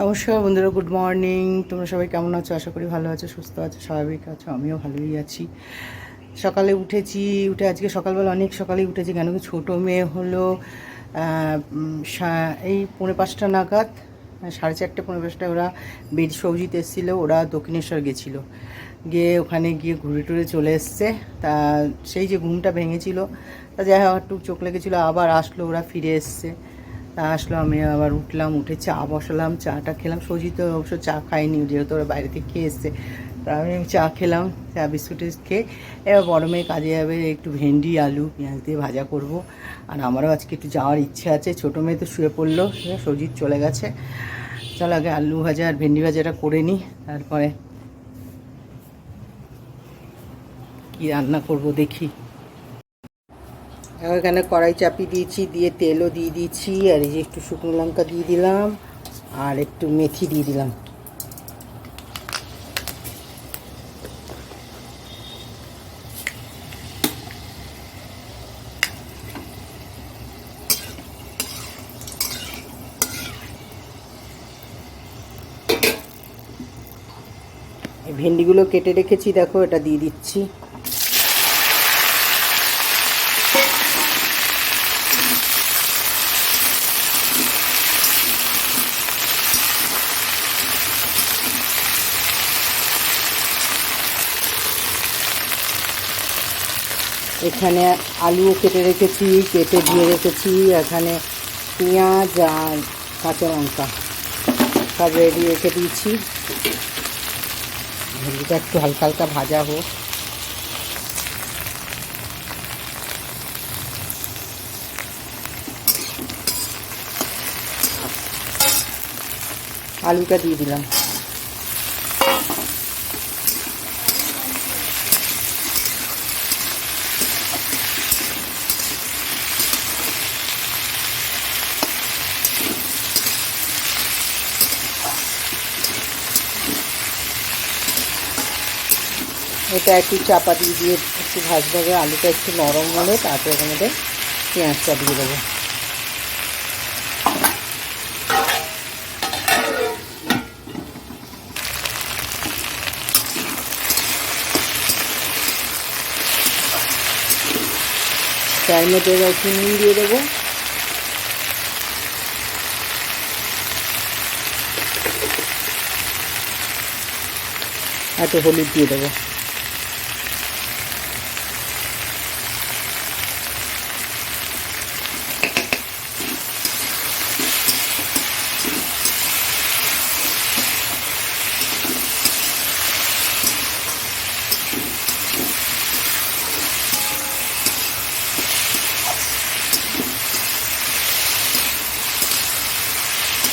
নমস্কার বন্ধুরা, good morning. তোমরা সবাই কেমন আছো? আশা করি ভালো আছো, সুস্থ আছো, স্বাভাবিক আছো, আমিও ভালোই আছি। সকালে উঠেছি, উঠে আজকে সকালবেলা অনেক সকালেই উঠেছি, কেন কি ছোটো মেয়ে হলো এই পৌনে পাঁচটা নাগাদ, সাড়ে চারটে, পৌনে পাঁচটা ওরা বেড সবজিতে এসেছিল, ওরা দক্ষিণেশ্বর গেছিল। গিয়ে ওখানে গিয়ে ঘুরে টুরে চলে এসছে। তা, সেই যে ঘুমটা ভেঙেছিল, তা যাই হোক, একটু চোখ লেগেছিলো, আবার আসলো, ওরা ফিরে এসছে। তা আসলো, আমি আবার উঠলাম, উঠে চা বসালাম, চাটা খেলাম। সজি তো অবশ্য চা খাইনি যেহেতু ওরা বাইরে থেকে এসছে। তা আমি চা খেলাম, চা বিস্কুট খেয়ে এবার বড় মেয়ে কাজে যাবে, একটু ভেন্ডি, আলু, পেঁয়াজ দিয়ে ভাজা করব। আর আমারও আজকে একটু যাওয়ার ইচ্ছে আছে, ছোটো মেয়ে তো শুয়ে পড়ল, সজিত চলে গেছে। চল আগে আলু ভাজা আর ভেন্ডি ভাজাটা করে নিই, তারপরে কি রান্না করব দেখি। এখন এখানে কড়াই চাপিয়ে দিয়েছি, দিয়ে তেলও দিয়ে দিয়েছি, আর এই যে একটু শুকনো লঙ্কা দিয়ে দিলাম, আর একটু মেথি দিয়ে দিলাম। ভেন্ডিগুলো কেটে রেখেছি, দেখো, এটা দিয়ে দিচ্ছি। এখানে আলুও কেটে রেখেছি, কেটে দিয়ে রেখেছি, এখানে পেঁয়াজ আর কাঁচা লঙ্কা। সব রেডি রেখে দিয়েছি। ভেন্ডিটা একটু হালকা হালকা ভাজা হোক। আলুটা দিয়ে দিলাম। এটা একটু চাপা দিয়ে একটু ভাজতে হবে আলুটা একটু নরম হলে তারপরে মধ্যে পেঁয়াজটা দিয়ে দেবো। তার মধ্যে এবার নুন দিয়ে দেবো। একটু হলুদ দিয়ে দেবো।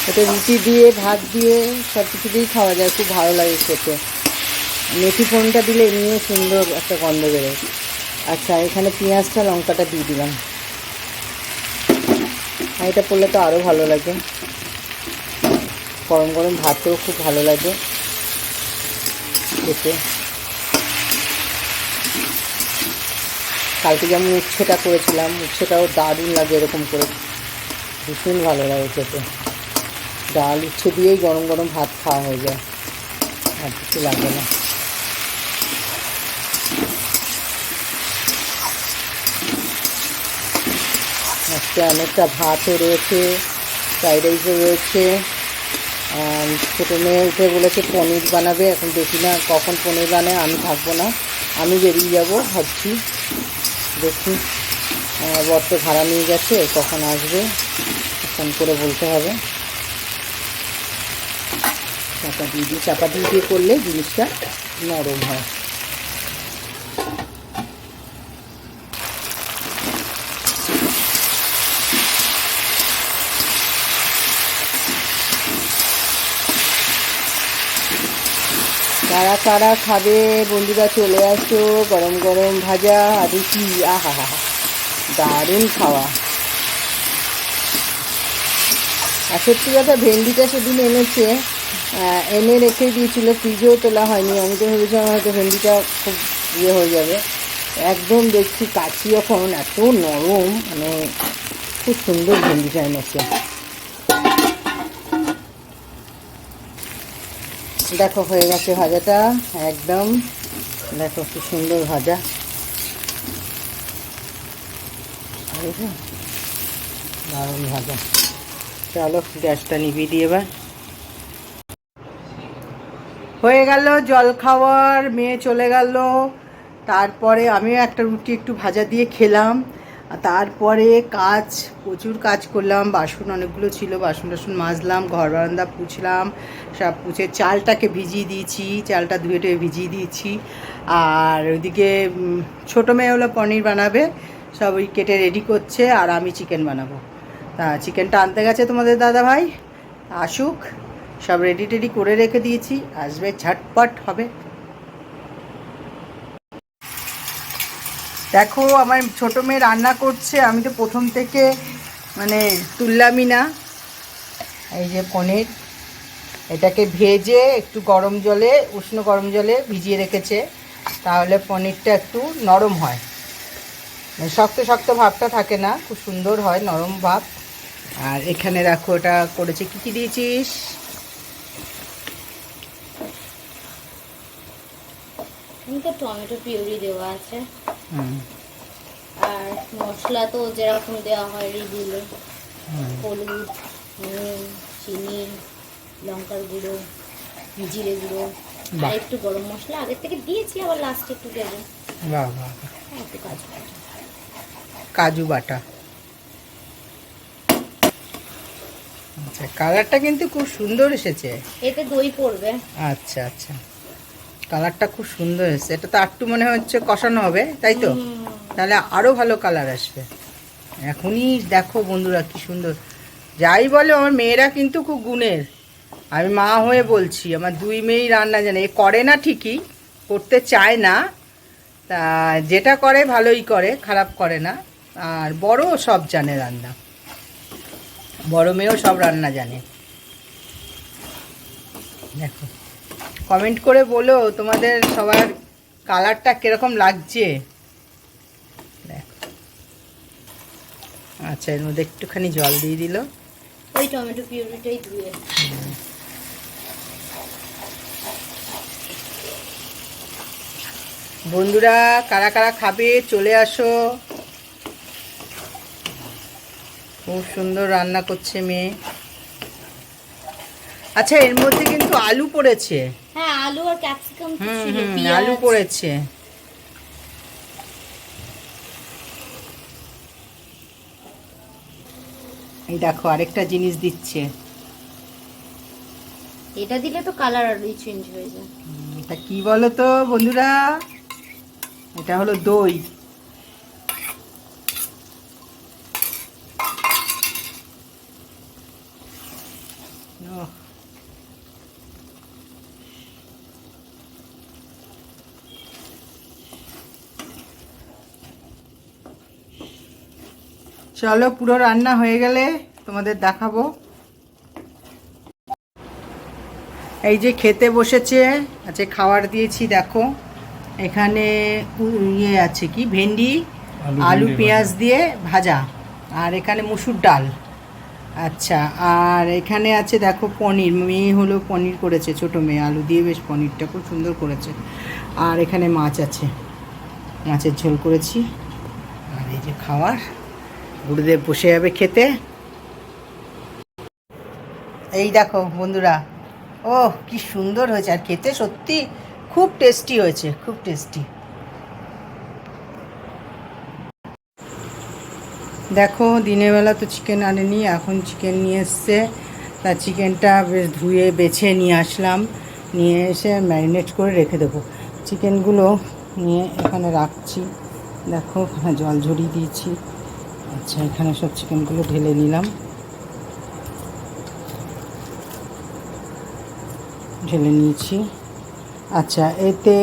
এটা রুটি দিয়ে, ভাত দিয়ে সব কিছু দিয়েই খাওয়া যায়, খুব ভালো লাগে খেতে। মেথি ফোনটা দিলে এমনিও সুন্দর একটা গন্ধ বেরোয়। আচ্ছা এখানে পেঁয়াজটা, লঙ্কাটা দিয়ে দিলাম। আর এটা পড়লে তো আরও ভালো লাগে। গরম গরম ভাতেও খুব ভালো লাগে খেতে। কালকে যেমন উচ্ছেটা করেছিলাম, উচ্ছেটাও দারুণ লাগে এরকম করে। ভীষণ ভালো লাগে খেতে। ডাল উচ্ছে দিয়েই গরম গরম ভাত খাওয়া হয়ে যায়। আর কিছু লাগে না। আজকে অনেকটা ভাতও রয়েছে ফ্রাইড রাইসও রয়েছে। ছোটো মেয়ে উঠে বলেছে পনির বানাবে। এখন দেখি না কখন পনির বানায় আমি থাকব না। আমি বেরিয়ে যাব ভাবছি। দেখি। আহ, বর তো ভাড়া নিয়ে গেছে কখন আসবে? ফোন করে বলতে হবে। চাপা দিয়ে দিয়ে চাপা দিয়ে দিয়ে করলে জিনিসটা নরম হয়। কারা কারা খাবে বন্ধুরা, চলে আসো গরম গরম ভাজা আর রুটি আহা হা। দারুণ খাওয়া। আর সত্যি কথা, ভেন্ডিটা সেদিন এনেছে। এনে রেখে দিয়েছিল, ফ্রিজেও তোলা হয়নি। আমি তো ভেবেছিলাম হয়তো ভেন্ডিটা খুব ইয়ে হয়ে যাবে। একদম দেখছি কাছি এখন, এত নরম মানে খুব সুন্দর ভেন্ডিটা এনেছে। দেখো, হয়ে গেছে ভাজাটা, একদম। দেখো, কি সুন্দর ভাজা। দারুণ ভাজা। চলো, গ্যাসটা নিবি দিয়ে এবার। হয়ে গেল, জল খাওয়ার মেয়ে চলে গেল। তারপরে আমিও একটা রুটি একটু ভাজা দিয়ে খেলাম। তারপরে কাজ, প্রচুর কাজ করলাম। বাসন অনেকগুলো ছিল, বাসন টাসন মাজলাম, ঘর বারান্দা পুছলাম, সব পুছে চালটাকে ভিজিয়ে দিয়েছি, চালটা ধুয়ে টুয়ে ভিজিয়ে দিয়েছি। আর ওইদিকে ছোটো মেয়ে হলো পনির বানাবে, সব ওই কেটে রেডি করছে, আর আমি চিকেন বানাবো। তা চিকেনটা আনতে গেছে তোমাদের দাদা ভাই আসুক। সব রেডি টেডি করে রেখে দিয়েছি, আসবে, ঝটপট হবে। দেখো, আমার ছোট মেয়ে রান্না করছে, আমি তো প্রথম থেকে মানে তুললামই না। এই যে পনির, এটাকে ভেজে একটু গরম জলে, উষ্ণ গরম জলে ভিজিয়ে রেখেছে। তাহলে পনিরটা একটু নরম হয়। মানে শক্ত শক্ত ভাবটা থাকে না, খুব সুন্দর হয়, নরম ভাব। আর এখানে রাখো ওটা করেছে, কী কী দিয়েছিস? তো টমেটো পিউরি দেওয়া আছে। আর মশলা তো যেরকম দেওয়া হয় রিগুলো। হলুদ নুন চিনি লঙ্কার গুঁড়ো জিরে গুঁড়ো। আর একটু গরম মশলা। আগের থেকে দিয়েছি আবার লাস্টে একটু দেবো। বাহ। একটু কাজ করছি কাজু বাটা। আচ্ছা কালারটা কিন্তু খুব সুন্দর এসেছে। এতে দই পড়বে। আচ্ছা আচ্ছা। কালারটা খুব সুন্দর এসেছে। এটা তো একটু মনে হচ্ছে কষানো হবে তাই তো? তাহলে আরও ভালো কালার আসবে। এখনই দেখো বন্ধুরা কি সুন্দর। যাই বলে আমার মেয়েরা কিন্তু খুব গুণের। আমি মা হয়ে বলছি আমার দুই মেয়েই রান্না জানে। এ করে না ঠিকই করতে চায় না। তা যেটা করে ভালোই করে খারাপ করে না। আর বড় সব জানে রান্না। বড় মেয়েও সব রান্না জানে। দেখো। কমেন্ট করে বলো তোমাদের সবার কালারটা কীরকম লাগছে। আচ্ছা এর মধ্যে একটুখানি জল দিয়ে দিল। ওই টমেটো পিউরিটাই ধুয়ে বন্ধুরা কারা কারা খাবে চলে আসো। খুব সুন্দর রান্না করছে মেয়ে। আচ্ছা এর মধ্যে কিন্তু আলু পড়েছে। হ্যাঁ আলু আর ক্যাপসিকাম ছিল আলু পড়েছে। এই দেখো আরেকটা জিনিস দিচ্ছে। এটা দিলে তো কালার আরই চেঞ্জ হয়ে যায়। এটা কি বলো তো বন্ধুরা? এটা হলো দই। চলো পুরো রান্না হয়ে গেলে তোমাদের দেখাবো। এই যে খেতে বসেছে আচ্ছা খাবার দিয়েছি দেখো। এখানে ইয়ে আছে কি ভেন্ডি আলু পেঁয়াজ দিয়ে ভাজা। আর এখানে মুসুর ডাল। আচ্ছা আর এখানে আছে দেখো পনির। মেয়ে হলো পনির করেছে ছোট মেয়ে। আলু দিয়ে বেশ পনিরটা খুব সুন্দর করেছে। আর এখানে মাছ আছে। মাছের ঝোল করেছি। আর এই যে খাবার। গুরুদেব বসে যাবে খেতে। এই দেখো বন্ধুরা, ও কি সুন্দর হয়েছে, আর খেতে সত্যি খুব টেস্টি হয়েছে, খুব টেস্টি দেখো দিনের বেলা তো চিকেন আনেনি, এখন চিকেন নিয়ে এসছে। তা চিকেনটা বেশ ধুয়ে বেছে নিয়ে আসলাম, নিয়ে এসে ম্যারিনেট করে রেখে দেবো। চিকেনগুলো নিয়ে এখানে রাখছি। দেখো, জল ঝরিয়ে দিয়েছি। আচ্ছা এখানে সব চিকেনগুলো ঢেলে নিলাম। ঢেলে নিয়েছি। আচ্ছা এতে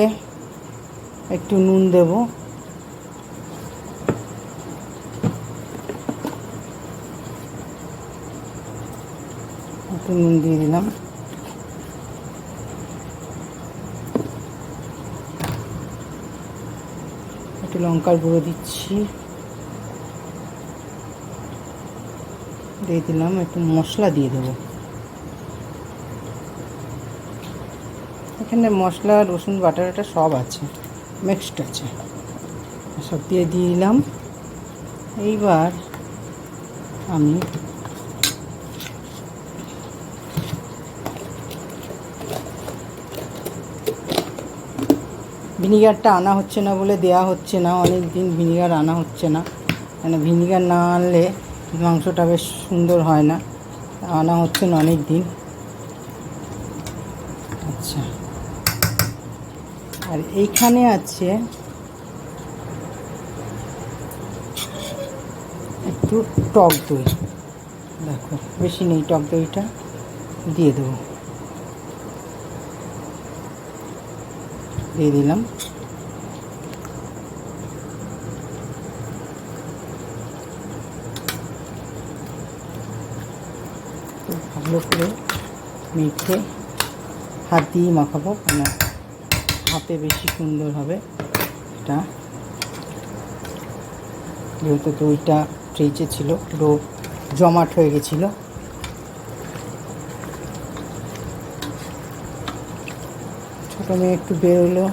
একটু নুন দেব। একটু নুন দিয়ে দিলাম। একটু লঙ্কার গুঁড়ো দিচ্ছি। দিয়ে দিলাম, একটু মশলা দিয়ে দেবো। এখানে মশলা, রসুন বাটা টাটা সব আছে মিক্সড আছে। সব দিয়ে দিয়ে দিলাম। এইবার আমি ভিনিগারটা আনা হচ্ছে না বলে দেয়া হচ্ছে না অনেক দিন ভিনিগার আনা হচ্ছে না। কেন ভিনিগার না আনলে মাংসটা বেশ সুন্দর হয় না। আনা হচ্ছে না অনেক দিন। আচ্ছা। আর এইখানে আছে একটু টক দই। দেখো, বেশি নেই টক দইটা। দিয়ে দেবো। দিয়ে দিলাম খুব ভালো করে মেখে হাত দিয়ে মাখাবো কেন? হাতে বেশি সুন্দর হবে এটা। যেহেতু দইটা ফ্রিজে ছিল, পুরো জমাট হয়ে গেছিল। ছোটো মেয়ে একটু বেরোলো,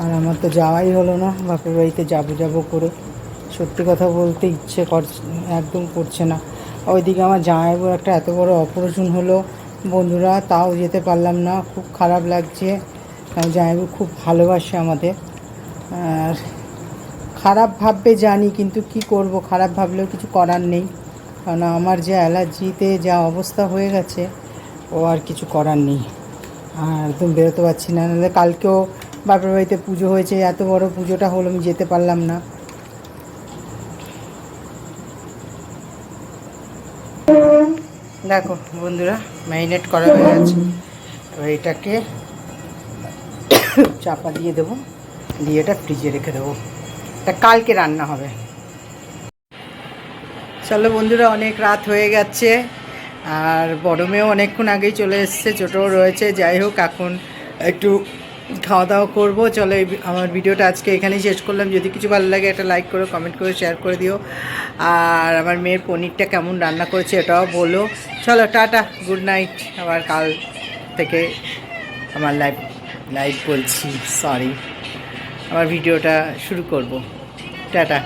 আর আমার তো যাওয়াই হলো না, বাপের বাড়িতে যাব যাব করে। সত্যি কথা বলতে ইচ্ছে করছে, একদম করছে না। ওইদিকে আমার জামাইবাবুর একটা এত বড় অপারেশন হলো। বন্ধুরা, তাও যেতে পারলাম না, খুব খারাপ লাগছে। কারণ জামাইবাবু খুব ভালোবাসে আমাদের। আর খারাপ ভাববে জানি, কিন্তু কি করব? খারাপ ভাবলেও কিছু করার নেই। কারণ আমার যে অ্যালার্জিতে যা অবস্থা হয়ে গেছে, ও আর কিছু করার নেই। আর একদম বেরোতে পারছি না। নাহলে কালকেও বাপের বাড়িতে পুজো হয়েছে, এত বড় পুজোটা হলো, আমি যেতে পারলাম না। দেখো বন্ধুরা, ম্যারিনেট করা হয়ে গেছে। এবার এটাকে চাপা দিয়ে দেবো, দিয়ে এটা ফ্রিজে রেখে দেবো। এটা কালকে রান্না হবে। চলো বন্ধুরা, অনেক রাত হয়ে গেছে, আর বড় মেয়েও অনেকক্ষণ আগেই চলে এসছে, ছোটোও রয়েছে। যাই হোক, এখন একটু খাওয়া দাওয়া করব। চলো আমার ভিডিওটা আজকে এখানেই শেষ করলাম। যদি কিছু ভালো লাগে একটা লাইক করো কমেন্ট করে শেয়ার করে দিও। আর আমার মেয়ের পনিরটা কেমন রান্না করেছে এটাও বলো। চলো, টাটা গুড নাইট আবার কাল থেকে আমার লাইভ লাইভ বলছি সরি আমার ভিডিওটা শুরু করব। টাটা।